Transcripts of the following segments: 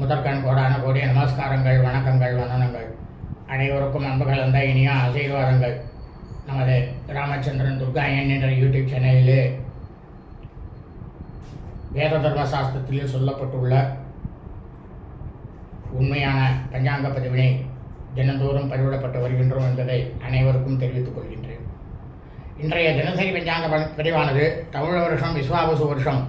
முதற்கண் கோடான கோடிய நமஸ்காரங்கள் வணக்கங்கள் வந்தனங்கள். அனைவருக்கும் அன்பு கலந்த இனிய ஆசீர்வாதங்கள். நமது ராமச்சந்திரன் துர்கா என் என்ற யூடியூப் சேனலிலே வேத தர்ம சாஸ்திரத்தில் சொல்லப்பட்டுள்ள உண்மையான பஞ்சாங்க பதிவினை தினந்தோறும் பதிவிடப்பட்டு வருகின்றோம் என்பதை அனைவருக்கும் தெரிவித்துக் கொள்கின்றேன். இன்றைய தினசரி பஞ்சாங்க பதிவானது தமிழ் வருஷம் விஸ்வாபசு வருஷம்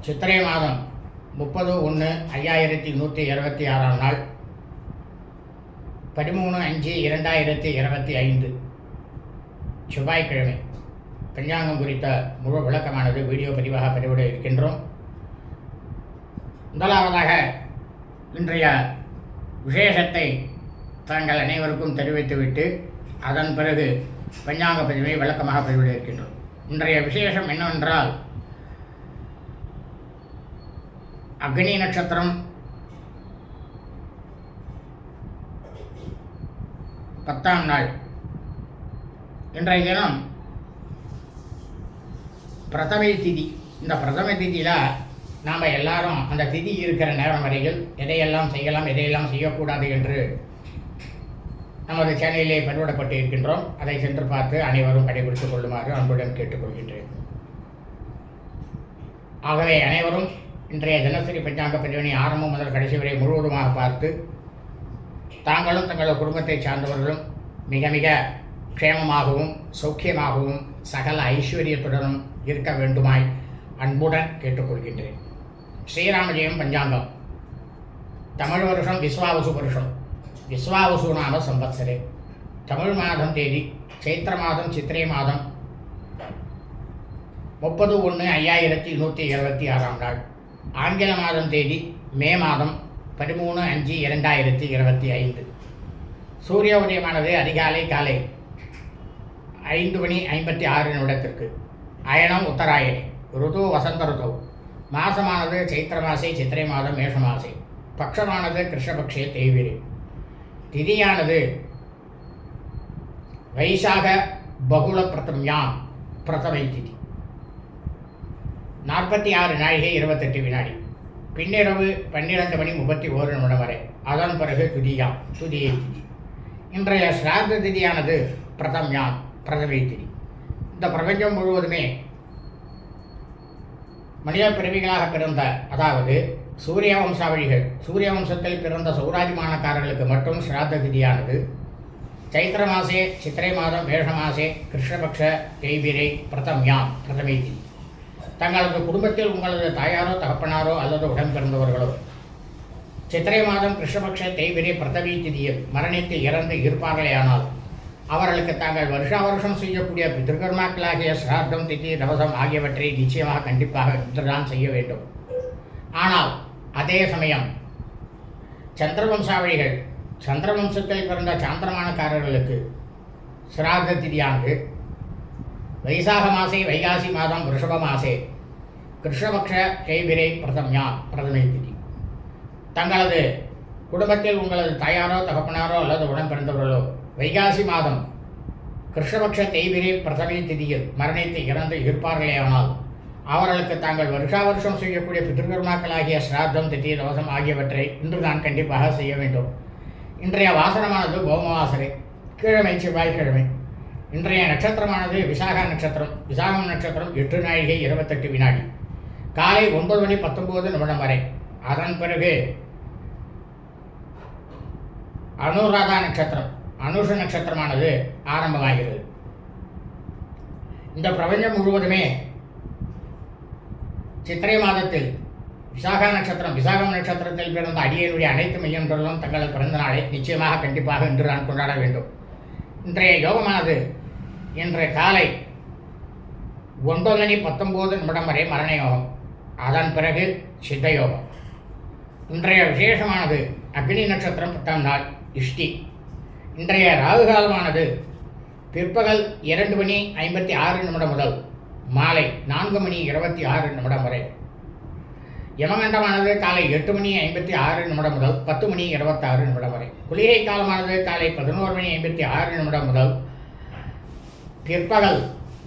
சித்திரை மாதம் முப்பது ஒன்று ஐயாயிரத்தி நூற்றி இருபத்தி ஆறாம் நாள். பதிமூணு அஞ்சு இரண்டாயிரத்தி இருபத்தி ஐந்து. செவ்வாய்க்கிழமை. பஞ்சாங்கம் குறித்த முழு விளக்கமானது வீடியோ பதிவாக பதிவிட இருக்கின்றோம். முதலாவதாக இன்றைய விசேஷத்தை தாங்கள் அனைவருக்கும் தெரிவித்துவிட்டு அதன் பிறகு பஞ்சாங்க பதிவை விளக்கமாக பதிவிட இருக்கின்றோம். இன்றைய விசேஷம் என்னவென்றால் அக்னி நட்சத்திரம். பத்தாம் நாள். இன்றைய தினம் பிரதமை திதி. இந்த பிரதம திதியில் நாம் எல்லாரும் அந்த திதி இருக்கிற நேரம் வரையில் எதையெல்லாம் செய்யலாம் எதையெல்லாம் செய்யக்கூடாது என்று நமது சேனலிலே பதிவிடப்பட்டு இருக்கின்றோம். அதை சென்று பார்த்து அனைவரும் கடைபிடித்துக் கொள்ளுமாறு அன்புடன் கேட்டுக்கொள்கின்றேன். ஆகவே அனைவரும் இன்றைய தினசரி பஞ்சாங்க பிரிவினை ஆரம்பம் முதல் கடைசி வரை முழுவதுமாக பார்த்து தாங்களும் தங்களது குடும்பத்தை சார்ந்தவர்களும் மிக மிக க்ஷேமமாகவும் சௌக்கியமாகவும் சகல ஐஸ்வர்யத்துடனும் இருக்க வேண்டுமாய் அன்புடன் கேட்டுக்கொள்கின்றேன். ஸ்ரீராமஜெயம் பஞ்சாங்கம். தமிழ் வருஷம் விஸ்வாவசு வருஷம் விஸ்வாவசு நாம சம்பத்சரே தமிழ் மாதம் தேதி சைத்திர மாதம் சித்திரை மாதம் முப்பது ஒன்று ஐயாயிரத்தி நூற்றி இருபத்தி ஆறாம் நாள். ஆங்கில மாதம் தேதி மே மாதம் பதிமூணு அஞ்சு இரண்டாயிரத்தி இருபத்தி ஐந்து. சூரிய உதயமானது அதிகாலை காலை ஐந்து மணி ஐம்பத்தி ஆறு நிமிடத்திற்கு. அயனம் உத்தராயணி ருது வசந்த ருது. மாசமானது சைத்திர மாசை சித்திரை மாதம் மேஷ மாசை. பக்ஷமானது கிருஷ்ணபக்ஷே தேய்விரி திதியானது வைசாக பகுல பிரதம்யாம் பிரதமை திதி. நாற்பத்தி ஆறு நாழிகை இருபத்தெட்டு வினாடி. பின்னிரவு பன்னிரண்டு மணி முப்பத்தி ஓரு நிமிடம் வரை. அதன் பிறகு துதியாம் துதியை திதி. இன்றைய ஸ்ராத்த திதியானது பிரதம்யாம் பிரதமை திதி. இந்த பிரபஞ்சம் முழுவதுமே மனித பிறவிகளாக பிறந்த அதாவது சூரிய வம்சாவழிகள் சூரிய வம்சத்தில் பிறந்த சௌராஜிமானக்காரர்களுக்கு மட்டும் சிராத்த திதியானது. சைத்திர மாசே சித்திரை மாதம் மேஷ மாசே கிருஷ்ணபக்ஷ தேய்பிரை பிரதம்யாம் பிரதமை திதி. தங்களது குடும்பத்தில் உங்களது தாயாரோ தகப்பனாரோ அல்லது உடன் பிறந்தவர்களோ சித்திரை மாதம் கிருஷ்ணபக்ஷ தேய்பிரை பிரதவி திதியில் மரணித்து இறந்து இருப்பார்களேயானால் அவர்களுக்கு தாங்கள் வருஷா வருஷம் செய்யக்கூடிய பிதிருக்கர்மாக்களாகிய சிரார்த்தம் திதி தவசம் ஆகியவற்றை நிச்சயமாக கண்டிப்பாக இன்றுதான் செய்ய வேண்டும். ஆனால் அதே சமயம் சந்திரவம்சாவளிகள் சந்திரவம்சத்தில் பிறந்த சாந்திரமானக்காரர்களுக்கு சிராத திதியானது. வைசாக மாசே வைகாசி மாதம் ரிஷப மாசே கிருஷ்ணபக்ஷ கைவிரை பிரதம்யா பிரதமை திதி. தங்களது குடும்பத்தில் உங்களது தாயாரோ தகப்பனாரோ அல்லது உடன்பிறந்தவர்களோ வைகாசி மாதம் கிருஷ்ணபக்ஷ தெய்விரே பிரதமை திதியில் மரணித்து இறந்து இருப்பார்களேயானால் அவர்களுக்கு தாங்கள் வருஷா வருஷம் செய்யக்கூடிய பிதிருக்கர்மாக்களாகிய ஸ்ராத்தம் திதி தவசம் ஆகியவற்றை இன்று தான் கண்டிப்பாக செய்ய வேண்டும். இன்றைய வாசனமானது பௌமவாசரை கிழமை செவ்வாய்க்கிழமை இன்றைய நட்சத்திரமானது விசாகா நட்சத்திரம் விசாகம் நட்சத்திரம் எட்டு நாழிகை இருபத்தெட்டு வினாடி. காலை ஒன்பது மணி பத்தொன்பது நிமிடம் வரை அதன் பிறகு அனுராதா நட்சத்திரம் அனுஷ நட்சத்திரமானது ஆரம்பமாகிறது. இந்த பிரபஞ்சம் முழுவதுமே சித்திரை மாதத்தில் விசாகா நட்சத்திரம் விசாகம் நட்சத்திரத்தில் பிறந்த அடியனுடைய அனைத்து மையங்களும் தங்களது பிறந்த நாளை நிச்சயமாக கண்டிப்பாக இன்று நான் கொண்டாட வேண்டும். இன்றைய யோகமானது இன்று காலை ஒன்பது மணி பத்தொம்போது நிமிடம் வரை மரண யோகம். அதன் பிறகு சித்தயோகம். இன்றைய விசேஷமானது அக்னி நட்சத்திரம் பத்தாம் நாள் இஷ்டி. இன்றைய ராகு காலமானது பிற்பகல் இரண்டு மணி ஐம்பத்தி ஆறு நிமிடம் முதல் மாலை நான்கு மணி இருபத்தி ஆறு நிமிடம் வரை. யமகண்டமானது காலை எட்டு மணி ஐம்பத்தி ஆறு நிமிடம் முதல் பத்து மணி இருபத்தாறு நிமிடம் வரை. குளிகை காலமானது காலை பதினோரு மணி ஐம்பத்தி ஆறு நிமிடம் முதல் பிற்பகல்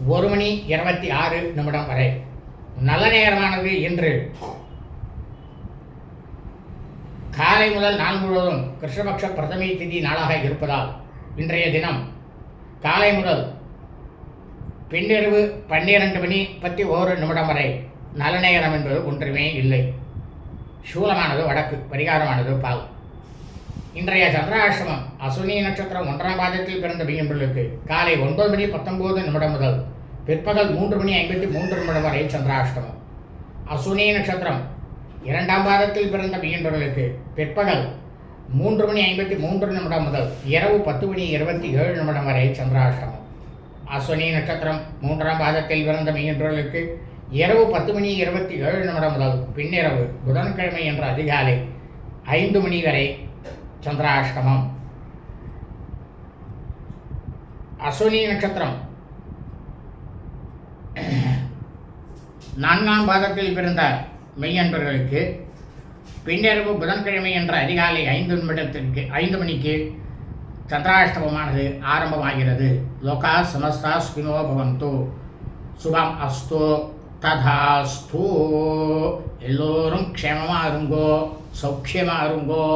ஒரு மணி இருபத்தி ஆறு நிமிடம் வரை. நல்ல நேரமானது இன்று காலை முதல் நாள் முழுவதும் கிருஷ்ணபக்ஷ பிரதமை திதி நாளாக இருப்பதால் இன்றைய தினம் காலை முதல் பின்னிரவு பன்னிரண்டு மணி பத்தி ஓரு நிமிடம் வரை நல்ல நேரம் என்பது ஒன்றுமே இல்லை. சூலமானது வடக்கு பரிகாரமானது பால். இன்றைய சந்திராசிரமம் அசுனி நட்சத்திரம் ஒன்றாம் பாதத்தில் பிறந்த பிஎம்பிள்ளுக்கு காலை ஒன்பது மணி பத்தொன்பது நிமிடம் முதல் பிற்பகல் மூன்று மணி ஐம்பத்தி மூன்று நிமிடம் வரை சந்திராஷ்டமம். அசுனி நட்சத்திரம். இரண்டாம் பாதத்தில் பிறந்த மீன்பர்களுக்கு பிற்பகல் மூன்று மணி ஐம்பத்தி மூன்று நிமிடம் முதல் இரவு பத்து மணி இருபத்தி ஏழு நிமிடம் வரை சந்திராஷ்டமம். அஸ்வினி நட்சத்திரம் மூன்றாம் பாதத்தில் பிறந்த மீன்பர்களுக்கு இரவு பத்து மணி இருபத்தி ஏழு நிமிடம் முதல் பின்னிரவு புதன்கிழமை என்ற அதிகாலை ஐந்து மணி வரை சந்திராஷ்டமம். அஸ்வினி நட்சத்திரம் நான்காம் பாதத்தில் பிறந்த மெய்யன்பர்களுக்கு பின்னிரவு புதன்கிழமை என்ற அதிகாலை ஐந்து நிமிடத்திற்கு ஐந்து மணிக்கு சந்திராஷ்டமமானது ஆரம்பமாகிறது. லோகா சமஸ்தா சுகினோ பவந்து. சுபம் அஸ்தோ ததாஸ்தூ. எல்லோரும் க்ஷேமமாக இருங்கோ சௌக்கியமாக இருங்கோ